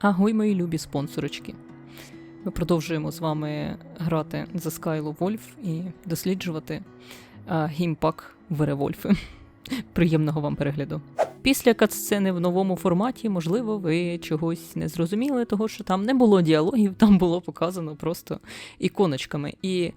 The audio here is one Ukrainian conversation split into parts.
Агой, мої любі спонсорочки. Ми продовжуємо з вами грати за Скайло Вольф і досліджувати а, гімпак Веревольфи. Приємного вам перегляду. Після катсцени в новому форматі, можливо, ви чогось не зрозуміли, того що там не було діалогів, там було показано просто іконочками. І е,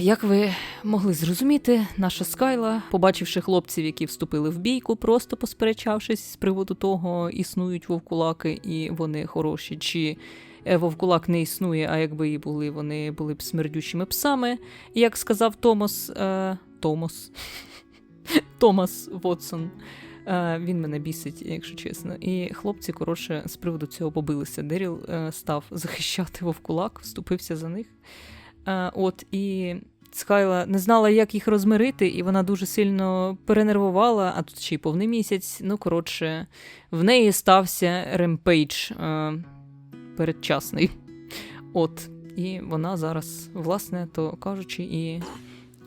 як ви могли зрозуміти, наша Скайла, побачивши хлопців, які вступили в бійку, просто посперечавшись з приводу того, існують вовкулаки і вони хороші, чи е, вовкулак не існує, а якби і були, вони були б смердючими псами. Як сказав Томас, е, Томас, Томас Вотсон. Е, він мене бісить, якщо чесно. І хлопці, коротше, з приводу цього побилися. Деріл е, став захищати вовкулак, вступився за них. Е, от, і Скайла не знала, як їх розмирити, і вона дуже сильно перенервувала, а тут ще й повний місяць. Ну, коротше, в неї стався ремпейдж е, передчасний. От, і вона зараз, власне, то кажучи, і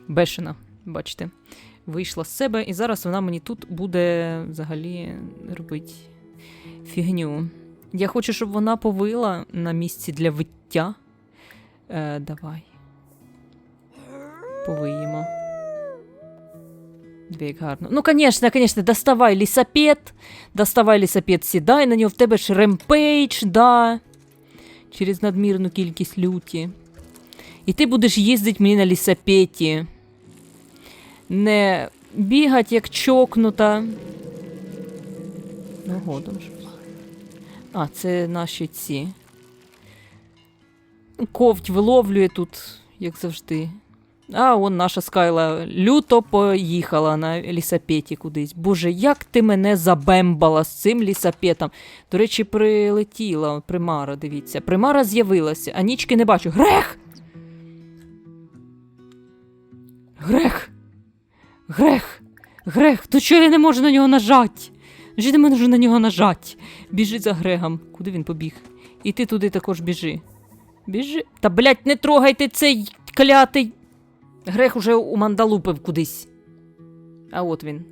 бешена, бачите вийшла з себе, і зараз вона мені тут буде взагалі робити фігню. Я хочу, щоб вона повила на місці для виття. Е, Давай. Повиємо. Як гарно. Ну, конечно, конечно, доставай лісапет. Доставай лісапет, сідай на нього, в тебе ж ремпейдж, да. Через надмірну кількість люті. І ти будеш їздити мені на лісапеті не бігать, як чокнута. Ну, годом ж. А, це наші ці. Ковть виловлює тут, як завжди. А он наша скайла люто поїхала на лісапеті кудись. Боже, як ти мене забембала з цим лісапетом. До речі, прилетіла примара, дивіться. Примара з'явилася, а нічки не бачу. Грех! Грех! Грех! Грех! То чого я не можу на нього нажати? Жити не можу на нього нажати. Біжи за Грегом. Куди він побіг? І ти туди також біжи. Біжи. Та блять, не трогайте цей клятий. Грех уже у мандалупив кудись. А от він.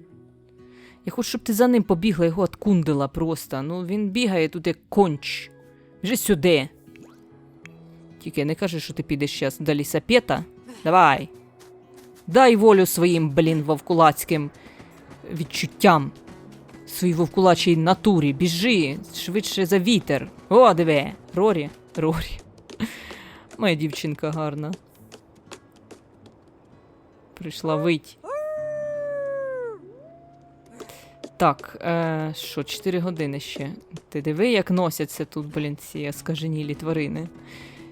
Я хочу, щоб ти за ним побігла, його откундила просто. Ну він бігає тут як конч. Біжи сюди. Тільки не кажи, що ти підеш зараз до лісапета. Давай. Дай волю своїм, блін, вовкулацьким відчуттям. Своїй вовкулачій натурі. Біжи швидше за вітер. О, диви. Рорі. Рорі. Моя дівчинка гарна. Прийшла вить. Так, е, що, 4 години ще. Ти диви, як носяться тут, блін, ці скаженілі тварини.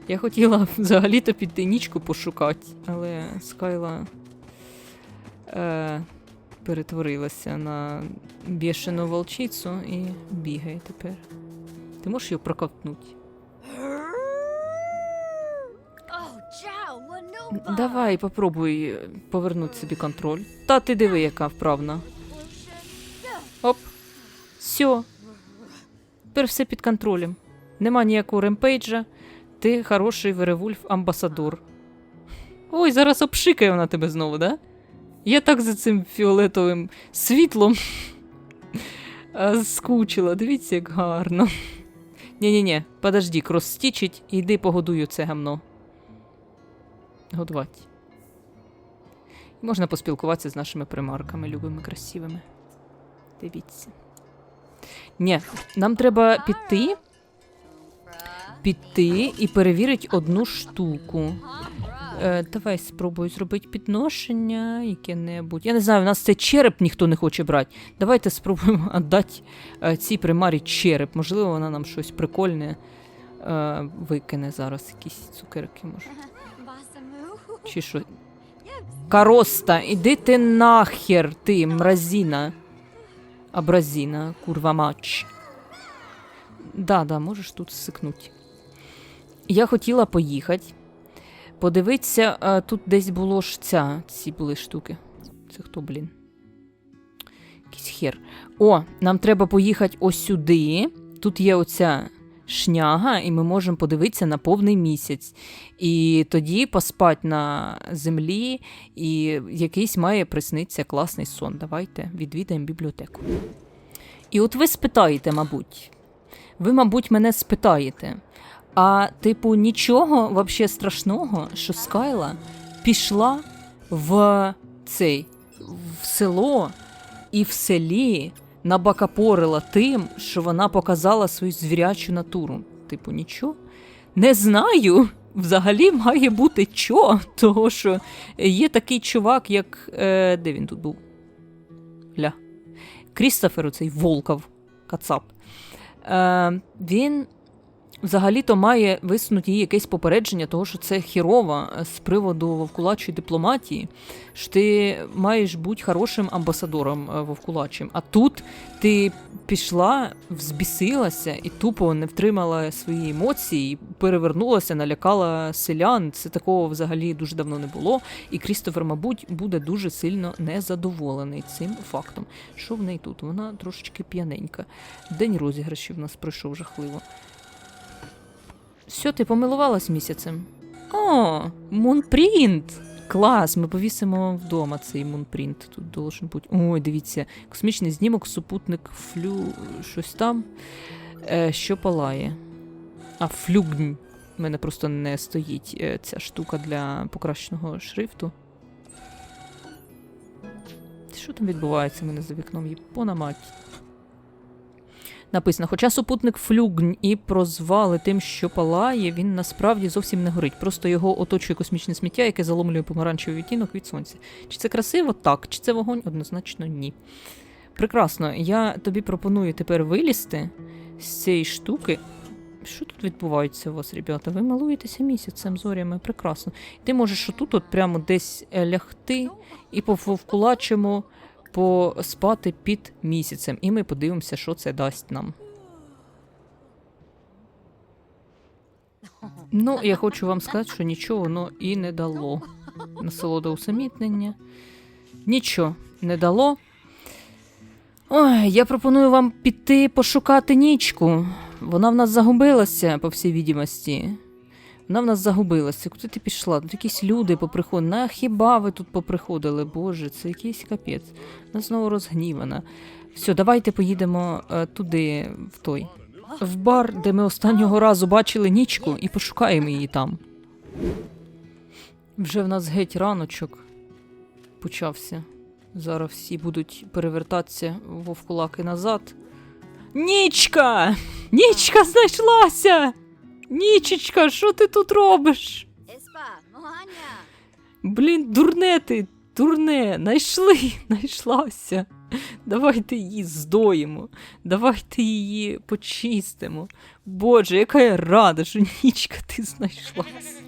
Я хотіла взагалі-то піти нічку пошукати, але Скайла е, перетворилася на бішену волчицю і бігає тепер. Ти можеш її проковтнути? Давай, попробуй повернути собі контроль. Та ти диви, яка вправна. Оп. Все. Тепер все під контролем. Нема ніякого ремпейджа. Ти хороший веревульф амбасадор. Ой, зараз обшикає вона тебе знову, да? Я так за цим фіолетовим світлом скучила. Дивіться, як гарно. Ні-ні-ні, подожди, кросстічить і йди погодую це гамно. Годувати. Можна поспілкуватися з нашими примарками, любими, красивими. Дивіться. Ні, нам треба піти. Піти і перевірити одну штуку. Е, давай спробую зробити підношення яке-небудь. Я не знаю, у нас цей череп ніхто не хоче брати. Давайте спробуємо віддати е, цій примарі череп. Можливо, вона нам щось прикольне е, викине зараз, якісь цукерки, може. Чи що? Кароста, іди ти нахер, ти, мразіна. Абразіна, курва мач. Да, да, можеш тут сикнути. Я хотіла поїхати. Подивитися, а, тут десь було ж ця, ці були штуки. Це хто, блін? Якийсь хер. О, нам треба поїхати ось сюди. Тут є оця шняга, і ми можемо подивитися на повний місяць. І тоді поспати на землі, і якийсь має приснитися класний сон. Давайте відвідаємо бібліотеку. І от ви спитаєте, мабуть, ви, мабуть, мене спитаєте. А, типу, нічого вообще страшного, що Скайла пішла в цей в село і в селі набакапорила тим, що вона показала свою звірячу натуру. Типу, нічого. Не знаю. Взагалі має бути чо, того що є такий чувак, як. Е, де він тут був? Ля. Крістофер, оцей Волков, Кацап. Е, він взагалі-то має висунути їй якесь попередження, того, що це хірова е, з приводу вовкулачої дипломатії, що ти маєш бути хорошим амбасадором е, вовкулачим. А тут ти пішла, взбісилася і тупо не втримала свої емоції, перевернулася, налякала селян. Це такого взагалі дуже давно не було. І Крістофер, мабуть, буде дуже сильно незадоволений цим фактом. Що в неї тут? Вона трошечки п'яненька. День розіграшів у нас пройшов жахливо. Все, ти помилувалась місяцем? О, мунпринт! Клас, ми повісимо вдома цей мунпринт. Тут должен бути. Ой, дивіться, космічний знімок, супутник, флю, щось там. Е, що палає? А, флюгнь. У мене просто не стоїть е, ця штука для покращеного шрифту. Що там відбувається в мене за вікном? Єпона мать. Написано, хоча супутник флюгнь і прозвали тим, що палає, він насправді зовсім не горить. Просто його оточує космічне сміття, яке заломлює помаранчевий відтінок від сонця. Чи це красиво? Так. Чи це вогонь? Однозначно ні. Прекрасно, я тобі пропоную тепер вилізти з цієї штуки. Що тут відбувається у вас, ребята? Ви малуєтеся місяцем зорями, прекрасно. Ти можеш отут от прямо десь е, лягти і повкулачимо поспати під місяцем, і ми подивимося, що це дасть нам. Ну, я хочу вам сказати, що нічого воно і не дало. Насолода усамітнення. Нічого не дало. Ой, я пропоную вам піти пошукати нічку. Вона в нас загубилася, по всій відомості. Вона в нас загубилася. Куди ти пішла? Тут якісь люди поприходили. На хіба ви тут поприходили? Боже, це якийсь капець. Вона знову розгнівана. Все, давайте поїдемо е, туди, в той. В бар, де ми останнього разу бачили нічку, і пошукаємо її там. Вже в нас геть раночок почався. Зараз всі будуть перевертатися вовкулаки назад. Нічка! Нічка знайшлася! Нічечка, що ти тут робиш? Блін, дурне ти, дурне, найшли, найшлася. Давайте її здоїмо, давайте її почистимо. Боже, яка я рада, що нічка ти знайшлась.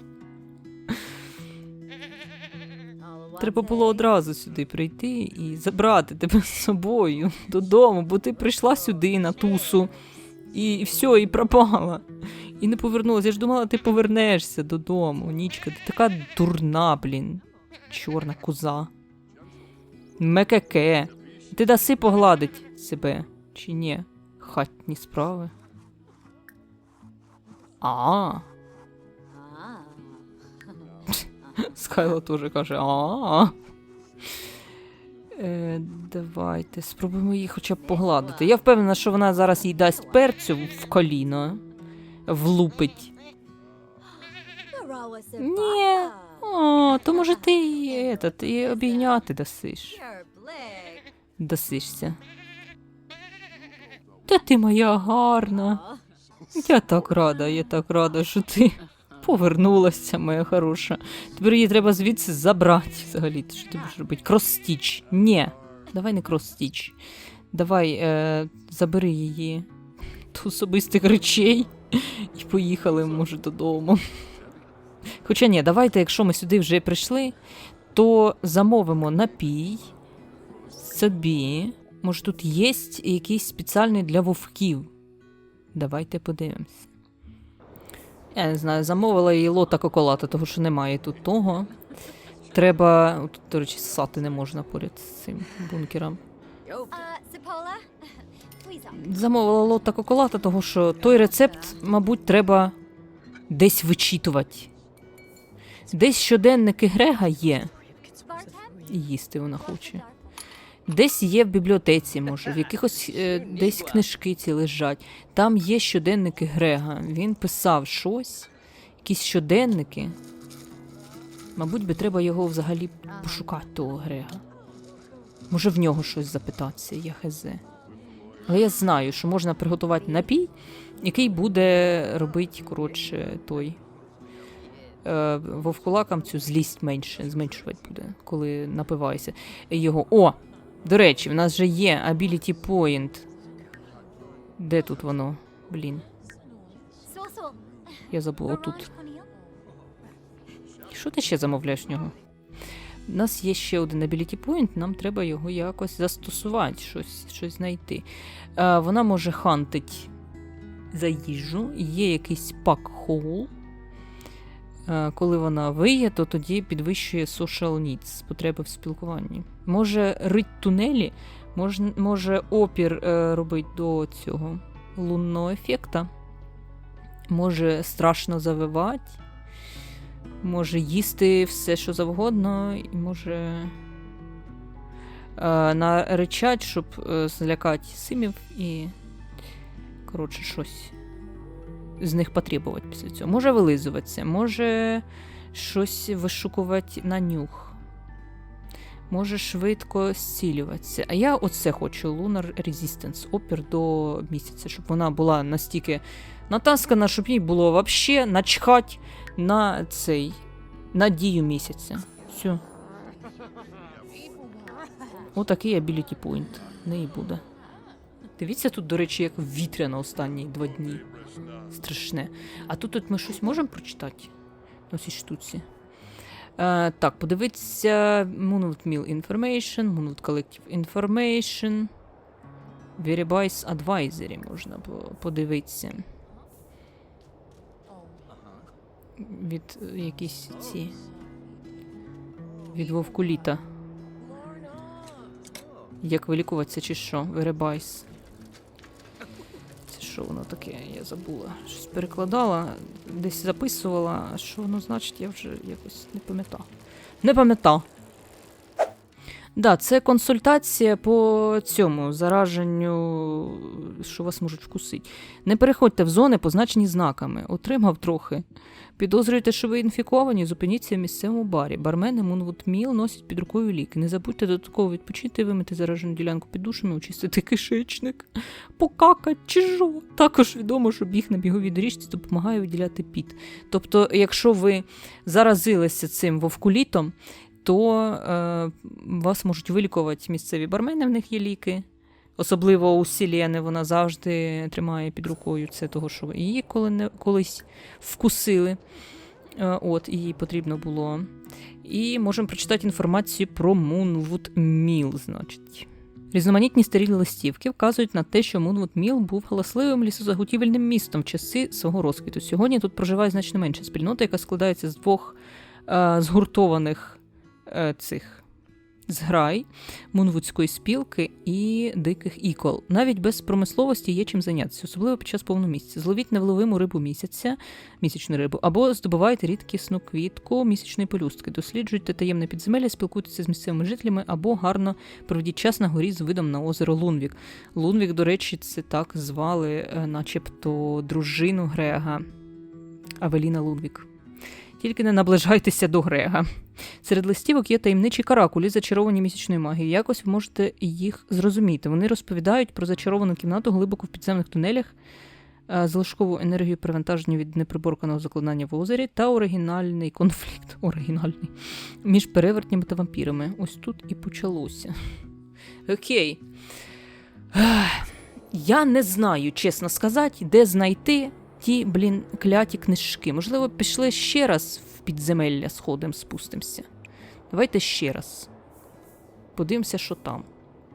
Треба було одразу сюди прийти і забрати тебе з собою додому, бо ти прийшла сюди на тусу, і все, і пропала. І не повернулася. Я ж думала, ти повернешся додому. Нічка, ти така дурна, блін. Чорна коза. Мекеке. Ти даси погладить себе, чи ні? Хатні справи. А. Скайло теж каже: а. Е, давайте спробуємо її хоча б погладити. Я впевнена, що вона зараз їй дасть перцю в коліно, влупить. Ні. О, то може ти її, этот, і обійняти дасиш. Дасишся. Та ти моя гарна. Я так рада, я так рада, що ти повернулася, моя хороша. Тепер її треба звідси забрати взагалі. Що ти будеш робити? Кросстіч. Ні. Давай не кросстіч. Давай е, забери її до особистих речей і поїхали, може, додому. Хоча ні, давайте, якщо ми сюди вже прийшли, то замовимо напій собі. Може, тут є якийсь спеціальний для вовків. Давайте подивимося. Я не знаю, замовила її лота коколата, того що немає тут того. Треба. Тут, до речі, ссати не можна поряд з цим бункером. Замовила лота коколата, того що той рецепт, мабуть, треба десь вичитувати. Десь щоденники Грега є. І їсти вона хоче. Десь є в бібліотеці, може, в якихось е, десь книжки ці лежать. Там є щоденники Грега. Він писав щось, якісь щоденники. Мабуть, би треба його взагалі пошукати, того Грега. Може, в нього щось запитатися, я хз. Але я знаю, що можна приготувати напій, який буде робити, коротше, той. Е, вовкулакам цю злість менше, зменшувати буде, коли напиваєшся. Його. О! До речі, в нас же є Ability Point. Де тут воно? Блін, я забула отут. Що ти ще замовляєш в нього? У нас є ще один ability point, нам треба його якось застосувати, щось, щось знайти. Е, вона може хантить за їжу, є якийсь пак хоул. Е, коли вона виє, то тоді підвищує social needs, потреби в спілкуванні. Може рить тунелі, може, може опір е, робить до цього лунного ефекта, може страшно завивати може їсти все, що завгодно, і може е, наричать, щоб е, злякати симів і, коротше, щось з них потребувати після цього. Може вилизуватися, може щось вишукувати на нюх. Може швидко зцілюватися. А я оце хочу Lunar Resistance, опір до місяця, щоб вона була настільки натаскана, щоб їй було вообще начхать на цей на дію місяця. Все. Отакий ability point. Неї буде. Дивіться, тут, до речі, як вітряно останні два дні. Страшне. А тут, тут ми щось можемо прочитати на цій штуці. Е, так, подивитися Moonwood Mill Information, Moonwood Collective Information. Veribice Advisory можна подивитися. Від якісь ці. Від вовкуліта. Як вилікуватися чи що? Веребайс. Що воно таке? Я забула. Щось перекладала, десь записувала, що воно значить, я вже якось не пам'ятав. Не пам'ятав. Да, це консультація по цьому зараженню, що вас можуть вкусити. Не переходьте в зони, позначені знаками. Отримав трохи. Підозрюєте, що ви інфіковані? Зупиніться в місцевому барі. Бармени Мунвуд Міл носять під рукою ліки. Не забудьте додатково відпочити, вимити заражену ділянку під душами, очистити кишечник, покакать чи жо. Також відомо, що біг на біговій доріжці допомагає виділяти піт. Тобто, якщо ви заразилися цим вовкулітом, то е, вас можуть вилікувати місцеві бармени, в них є ліки. Особливо у Сілєни вона завжди тримає під рукою це того, що її коли не, колись вкусили. Е, От, їй потрібно було. І можемо прочитати інформацію про Moonwood Mill, значить. Різноманітні старі листівки вказують на те, що Moonwood Mill був галасливим лісозаготівельним містом в часи свого розквіту. Сьогодні тут проживає значно менша спільнота, яка складається з двох е, згуртованих цих зграй, мунвудської спілки і диких ікол. Навіть без промисловості є чим зайнятися, особливо під час повномісяця. Зловіть невловиму рибу місяця, місячну рибу, або здобувайте рідкісну квітку місячної пелюстки, досліджуйте таємне підземелля, спілкуйтеся з місцевими жителями або гарно проведіть час на горі з видом на озеро Лунвік. Лунвік, до речі, це так звали, е, начебто, дружину Грега Авеліна Лунвік. Тільки не наближайтеся до Грега. Серед листівок є таємничі каракулі, зачаровані місячною магією. Якось ви можете їх зрозуміти. Вони розповідають про зачаровану кімнату глибоко в підземних тунелях, е, залишкову енергію привантаження від неприборканого закладання в озері та оригінальний конфлікт оригінальний між перевертнями та вампірами. Ось тут і почалося. Окей. Я не знаю, чесно сказати, де знайти ті, блін, кляті книжки. Можливо, пішли ще раз в підземелля сходом спустимося. Давайте ще раз. Подивимося, що там.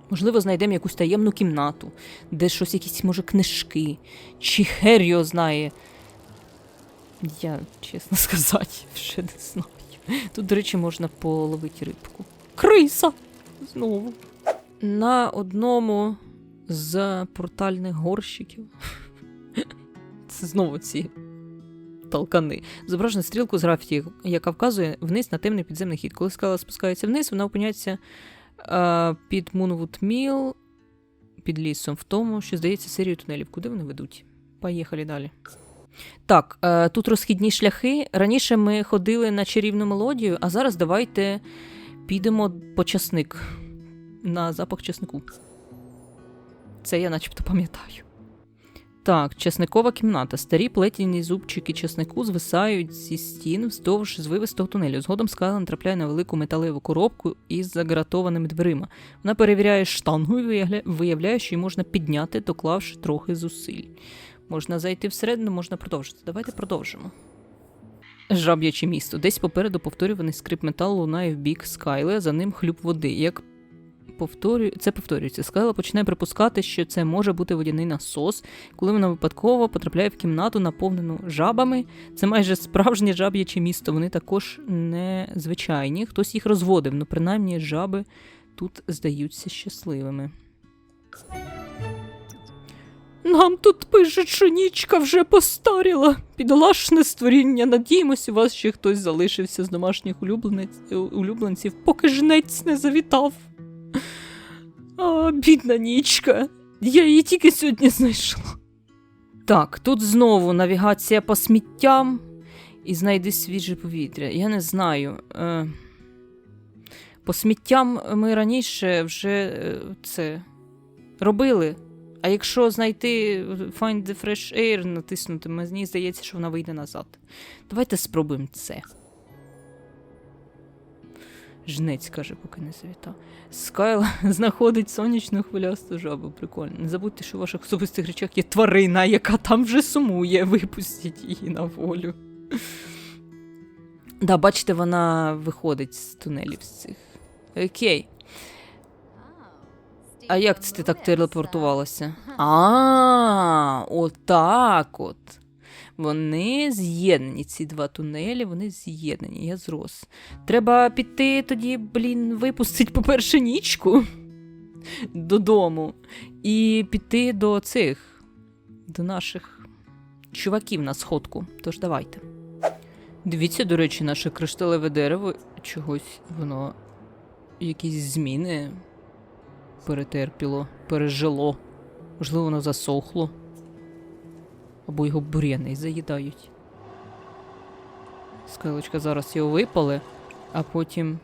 Можливо, знайдемо якусь таємну кімнату, де щось, якісь, може, книжки, чи хер його знає. Я, чесно сказати, ще не знаю. Тут, до речі, можна половити рибку. Криса! Знову. На одному з портальних горщиків. Знову ці толкани. Зображено стрілку з графіті, яка вказує вниз на темний підземний хід. Коли скала спускається вниз, вона опиняється Е, під Moonwood Mill, під лісом в тому, що здається серію тунелів. Куди вони ведуть? Поїхали далі. Так, е, тут розхідні шляхи. Раніше ми ходили на чарівну мелодію, а зараз давайте підемо по часник на запах часнику. Це я начебто пам'ятаю. Так, часникова кімната. Старі плетені зубчики часнику звисають зі стін вздовж звивистого тунелю. Згодом скала натрапляє на велику металеву коробку із загратованими дверима. Вона перевіряє штангу і виявляє, що її можна підняти, доклавши трохи зусиль. Можна зайти всередину, можна продовжити. Давайте продовжимо. Жаб'яче місто. Десь попереду повторюваний скрип металу лунає в бік скайли, за ним хлюп води. Як повторюю, це повторюється. Скайла починає припускати, що це може бути водяний насос, коли вона випадково потрапляє в кімнату, наповнену жабами. Це майже справжнє жаб'яче місто. Вони також незвичайні. Хтось їх розводив, ну принаймні жаби тут здаються щасливими. Нам тут пишуть, що нічка вже постаріла. Підолашне створіння. Надіємось, у вас ще хтось залишився з домашніх улюбленців, поки жнець не завітав. А, бідна нічка. Я її тільки сьогодні знайшла. Так, тут знову навігація по сміттям і знайди свіже повітря. Я не знаю. Е, по сміттям ми раніше вже е, це робили. А якщо знайти Find the Fresh Air, натиснути, мені здається, що вона вийде назад. Давайте спробуємо це. Жнець каже, поки не завітав. Скайл знаходить сонячну хвилясту жабу. Прикольно. Не забудьте, що в ваших особистих речах є тварина, яка там вже сумує. Випустіть її на волю. Да, бачите, вона виходить з тунелів з цих. Окей. А як це ти так телепортувалася? А, отак от. Вони з'єднані, ці два тунелі, вони з'єднані, я зрос. Треба піти тоді, блін, випустити, по-перше, нічку додому. І піти до цих, до наших чуваків на сходку. Тож давайте. Дивіться, до речі, наше кришталеве дерево чогось воно якісь зміни перетерпіло, пережило. Можливо, воно засохло. Або його бур'яни заїдають. Скайлочка зараз його випале, а потім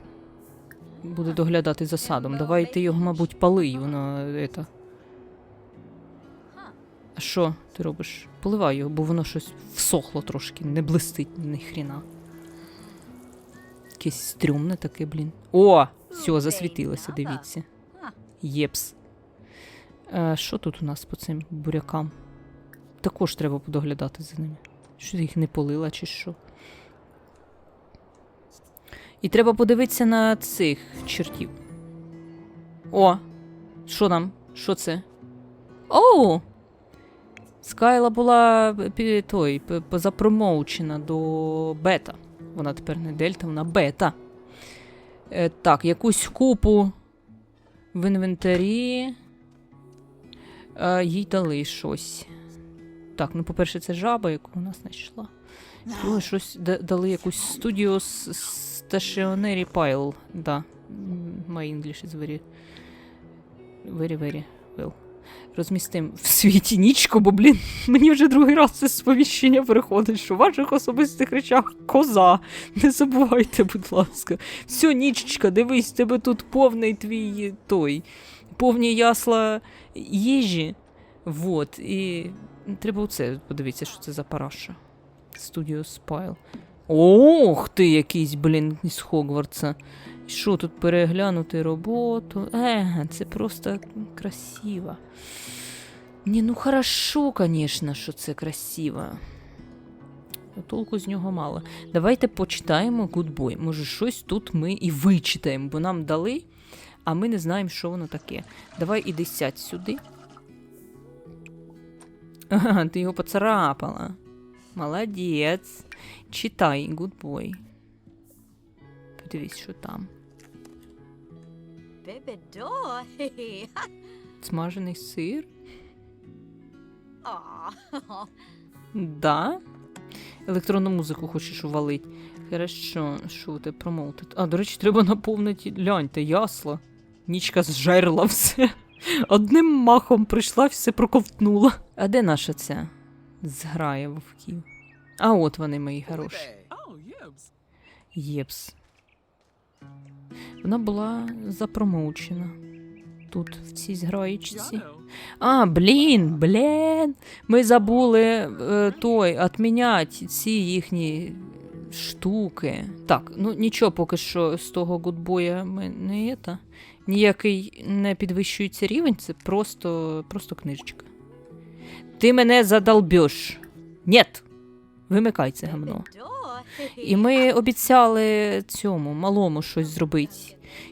буде доглядати за садом. Давай ти його, мабуть, палий, воно это. А що ти робиш? Поливай його, бо воно щось всохло трошки, не блистить ні хріна. Якесь стрьомне таке, блін. О! Все, засвітилося, дивіться. Єпс. Що тут у нас по цим бурякам? Також треба подоглядати за ними. Що їх не полила чи що? І треба подивитися на цих чертів. О! Що там? Що це? Оу! Скайла була той, п- п- запромоучена до бета. Вона тепер не дельта, вона бета. Е, так, якусь купу в інвентарі. Е, їй дали щось. Так, ну, по-перше, це жаба, яку вона знайшла. Друге, щось дали якусь Studio Stationary Pile. Да. My English is very, very, very well. Розмістим в світі нічку, бо, блін, мені вже другий раз це сповіщення приходить, що в ваших особистих речах коза. Не забувайте, будь ласка. Все, нічечка, дивись, тебе тут повний твій той, повні ясла їжі. Вот, і треба оце подивитися, що це за параша. Studio Spile. Ох ти, якийсь, блін, із Хогвартса. Що тут переглянути роботу? Е, це просто красиво. Ні, ну хорошо, звісно, що це красиво. Толку з нього мало. Давайте почитаємо Гудбой. Може, щось тут ми і вичитаємо, бо нам дали, а ми не знаємо, що воно таке. Давай іди сядь сюди. Ага, ти його поцарапала. Молодець. Читай, гудбой. Подивись, що там. Смажений сир? Да. Електронну музику хочеш увалить. Хорошо, що ти промовити? А, до речі, треба наповнити. Гляньте, ясла. Нічка зжерла все. Одним махом прийшла, все проковтнула. А де наша ця зграя вовків? А от вони, мої хороші. Єпс. Вона була запромоучена. Тут, в цій зграєчці. А, блін, блін. Ми забули е, той отміняти ці їхні штуки. Так, ну нічого, поки що з того гудбоя ми не це. Ніякий не підвищується рівень, це просто, просто книжечка. Ти мене задолбеш. Нєт! Вимикай це гамно. І ми обіцяли цьому малому щось зробити.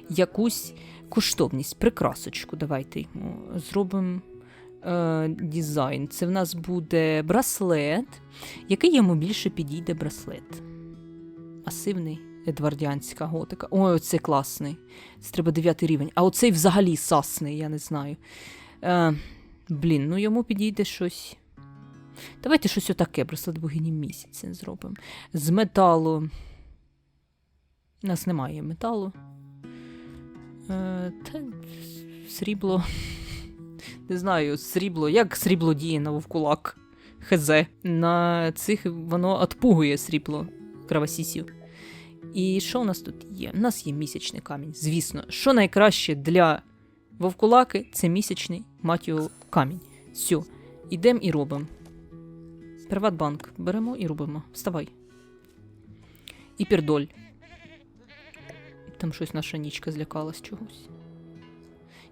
Якусь коштовність, прикрасочку. Давайте йому зробимо е, дизайн. Це в нас буде браслет. Який йому більше підійде браслет? Масивний, едвардіанська готика. Ой, оцей класний. Це треба дев'ятий рівень. А оцей взагалі сасний, я не знаю. Е, блін, ну йому підійде щось. Давайте щось отаке, браслет богині місяця зробимо. З металу. У нас немає металу. Е, та, срібло. Не знаю, срібло. Як срібло діє на вовкулак? Хз. На цих воно отпугує срібло кровосісів. І що у нас тут є? У нас є місячний камінь. Звісно, що найкраще для вовкулаки це місячний його камінь. Все, ідемо і робимо. Приватбанк беремо і робимо. Вставай. І пердоль. Там щось наша нічка злякалась чогось.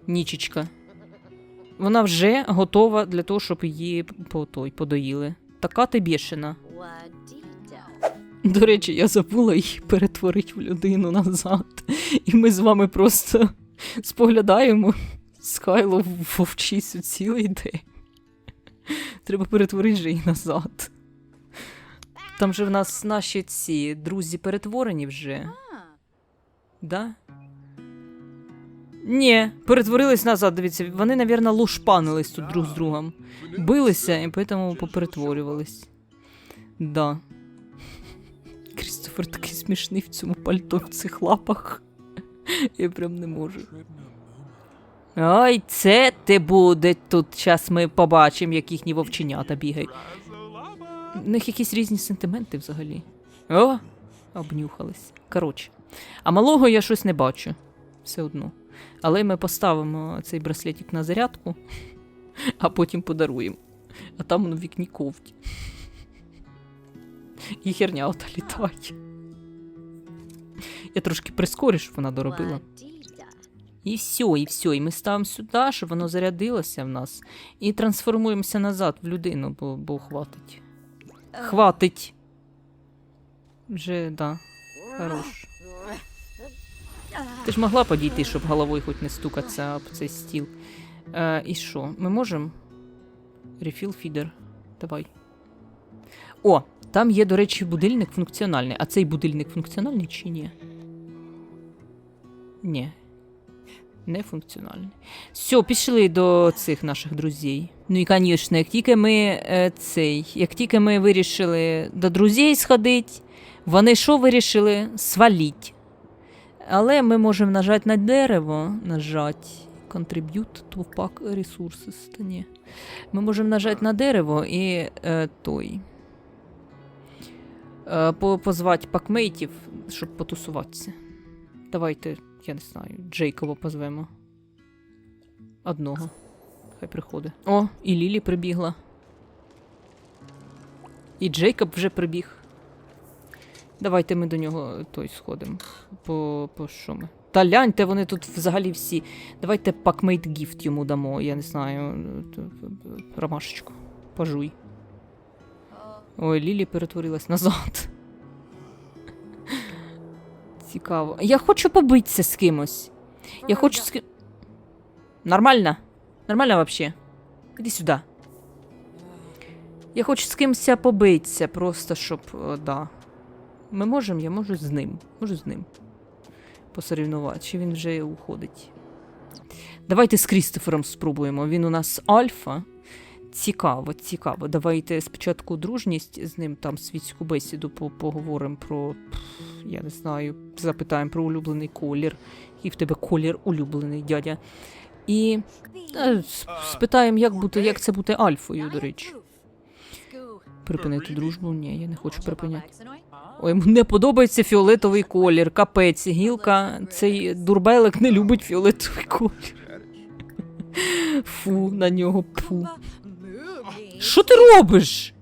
Нічечка. Вона вже готова для того, щоб її по той подоїли. Така ти бішена. До речі, я забула її перетворити в людину назад. І ми з вами просто споглядаємо Скайло в вовчицю цілий день. Треба перетворити же її назад. Там же в нас наші ці друзі перетворені вже. Да? Ні, перетворились назад, дивіться, вони, навірно, лушпанились тут друг з другом. Билися і тому поперетворювались. Да. Крістофер такий смішний в цьому пальто в цих лапах. Я прям не можу. Ой, це ти буде тут. Зараз ми побачимо, як їхні вовченята бігають. У них якісь різні сентименти взагалі. О, обнюхались. Коротше. А малого я щось не бачу. Все одно. Але ми поставимо цей браслетик на зарядку, а потім подаруємо. А там воно вікні ковдь. І херня ота літає. Я трошки прискорю, щоб вона доробила. І все, і все. І ми ставимо сюди, щоб воно зарядилося в нас. І трансформуємося назад в людину, бо, бо хватить. Хватить. Вже, да, хорош. Ти ж могла подійти, щоб головою хоч не стукатися об цей стіл. Е, і що? Ми можемо? Refill фідер. Давай. О, там є, до речі, будильник функціональний. А цей будильник функціональний чи ні? Ні. Не функціональний. Все, пішли до цих наших друзів. Ну і, звісно, як тільки ми е, цей, як тільки ми вирішили до друзей сходити, вони що вирішили? Сваліть. Але ми можемо нажати на дерево, нажати Contribute to Pack Resources. Ні. Ми можемо нажати на дерево і е, той. Е, по- позвати пакмейтів, щоб потусуватися. Давайте, я не знаю, Джейкова позвемо. Одного. Хай приходить. О, і Лілі прибігла. І Джейкоб вже прибіг. Давайте ми до нього той сходимо. По, по що ми? Та ляньте, вони тут взагалі всі. Давайте пакмейт гіфт йому дамо, я не знаю. Ромашечку. Пожуй. Ой, Лілі перетворилась назад. Цікаво. Я хочу побитися з кимось. Я хочу з ким. Нормально? Нормально вообще? Іди сюди. Я хочу з кимось побитися, просто щоб. о, да. Ми можемо, я можу з ним. Можу з ним. Посорівнувати. Чи він вже уходить? Давайте з Крістофером спробуємо. Він у нас альфа. Цікаво, цікаво. Давайте спочатку дружність з ним там світську бесіду по- поговоримо про, я не знаю, запитаємо про улюблений колір. Який в тебе колір улюблений, дядя. І е, спитаємо, як, бути, як це бути альфою, до речі. Припинити дружбу? Ні, я не хочу припиняти. Ой, не подобається фіолетовий колір. Капець, гілка. Цей дурбелик не любить фіолетовий колір. Фу, на нього пфу. Що ти робиш?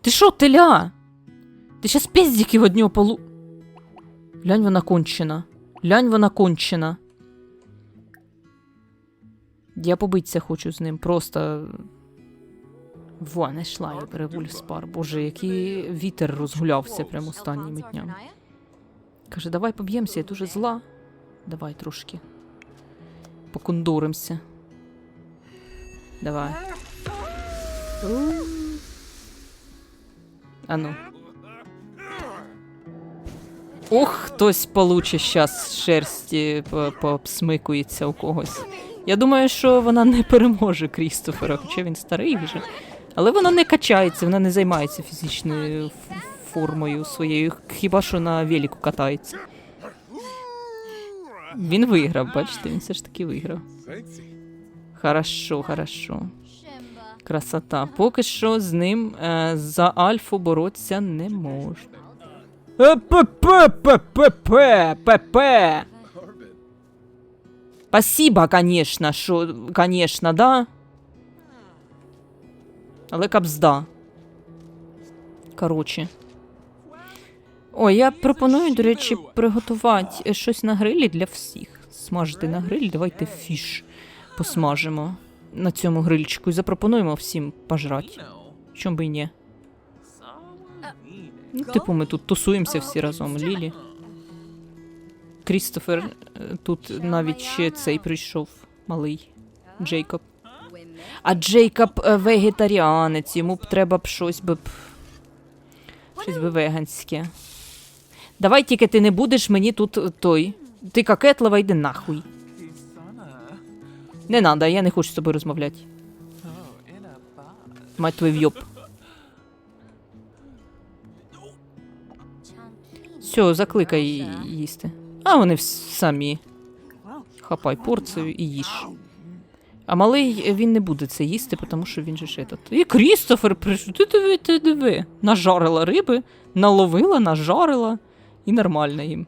Ти що, теля? Ти щас піздиків од нього полу. Глянь, вона кончена. Глянь, вона кончена. Я побитися хочу з ним, просто. Во, не йшла я перевуль спар. Боже, який вітер розгулявся прямо останніми днями. Каже, давай поб'ємося, я дуже зла. Давай трошки. Покундуримося. Давай. Ану. Ох, хтось получе щас шерсті по- пообсмикується у когось. Я думаю, що вона не переможе Крістофера, хоча він старий вже. Але вона не качається, вона не займається фізичною формою своєю, хіба що на велику катається. Він виграв, бачите, він все ж таки виграв. Хорошо, хорошо. Красота. Поки що з ним е, за альфу боротися не можна. ПП-ПП-ПП. Спасибо, конечно, що, конечно, да. Але капзда. Коротше. Ой, я пропоную, до речі, приготувати щось на грилі для всіх. Смажити на гриль, давайте фіш посмажимо на цьому грильчику і запропонуємо всім пожрати. Чому би і ні? Ну, типу, ми тут тусуємося всі разом. Лілі. Крістофер е, тут навіть ще цей прийшов малий Джейкоб. А Джейкоб е, вегетаріанець, йому б треба б щось би. Щось би веганське. Давай тільки ти не будеш мені тут е, той. Ти кокетлива, йди нахуй. Не надо, я не хочу з тобою розмовляти. Мать твою в'єб. Все, закликай їсти. А вони самі. Хапай порцію і їж. А малий він не буде це їсти, тому що він же ж этот. І Крістофер прийшов. Ти диви, ти диви. Нажарила риби, наловила, нажарила. І нормально їм.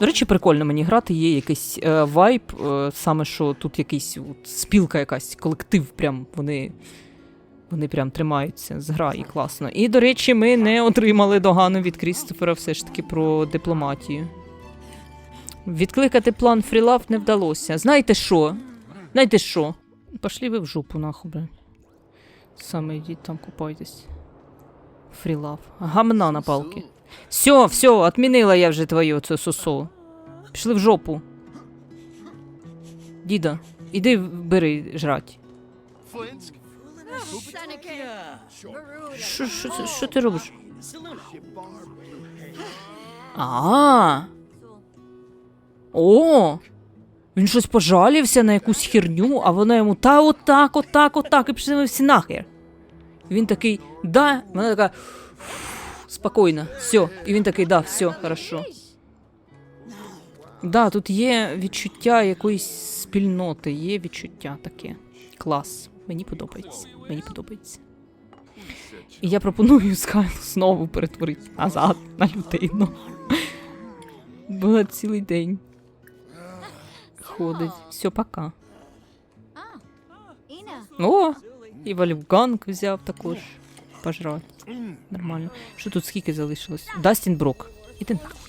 До речі, прикольно мені грати, є якийсь е, вайб, е, саме що тут якийсь от, спілка якась, колектив, прям вони, вони прям тримаються з гра і класно. І, до речі, ми не отримали догану від Крістофера все ж таки про дипломатію. Відкликати план фрілав не вдалося. Знаєте що? Знаєте що? Пошлі ви в жопу, нахуй, блин. Саме йдіть там купайтесь. Фрілав. Гамна на палки. Все, все, отмінила я вже твою цю сосо. Пішли в жопу. Діда, іди бери жрать. Що, ти робиш? А. О! Він щось пожалівся на якусь херню, а вона йому та отак, отак, отак, і пішли ми всі нахер. Він такий, да, вона така. Спокійно, все. І він такий, да, все, хорошо. Да, тут є відчуття якоїсь спільноти, є відчуття таке. Клас. Мені подобається. Мені подобається. І я пропоную Скайлу знову перетворити назад на людину. Була цілий день. Ходить. Все, пока. О! І Вольфганг взяв також. Пожрати. Нормально. Що тут скільки залишилось? Дастін Брок. Іди нахуй.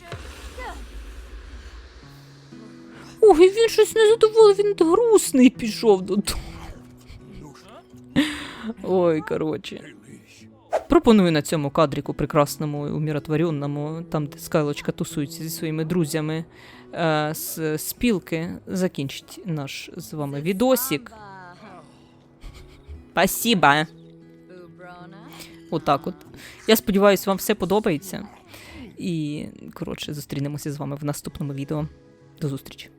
Ой, він щось незадоволений, він грустний пішов додому. Ой, коротше. Пропоную на цьому кадріку прекрасному, умиротворенному, там, де Скайлочка тусується зі своїми друзями е, з спілки, закінчить наш з вами відосик. Спасибо. Отак от. Я сподіваюся, вам все подобається. І, коротше, зустрінемося з вами в наступному відео. До зустрічі.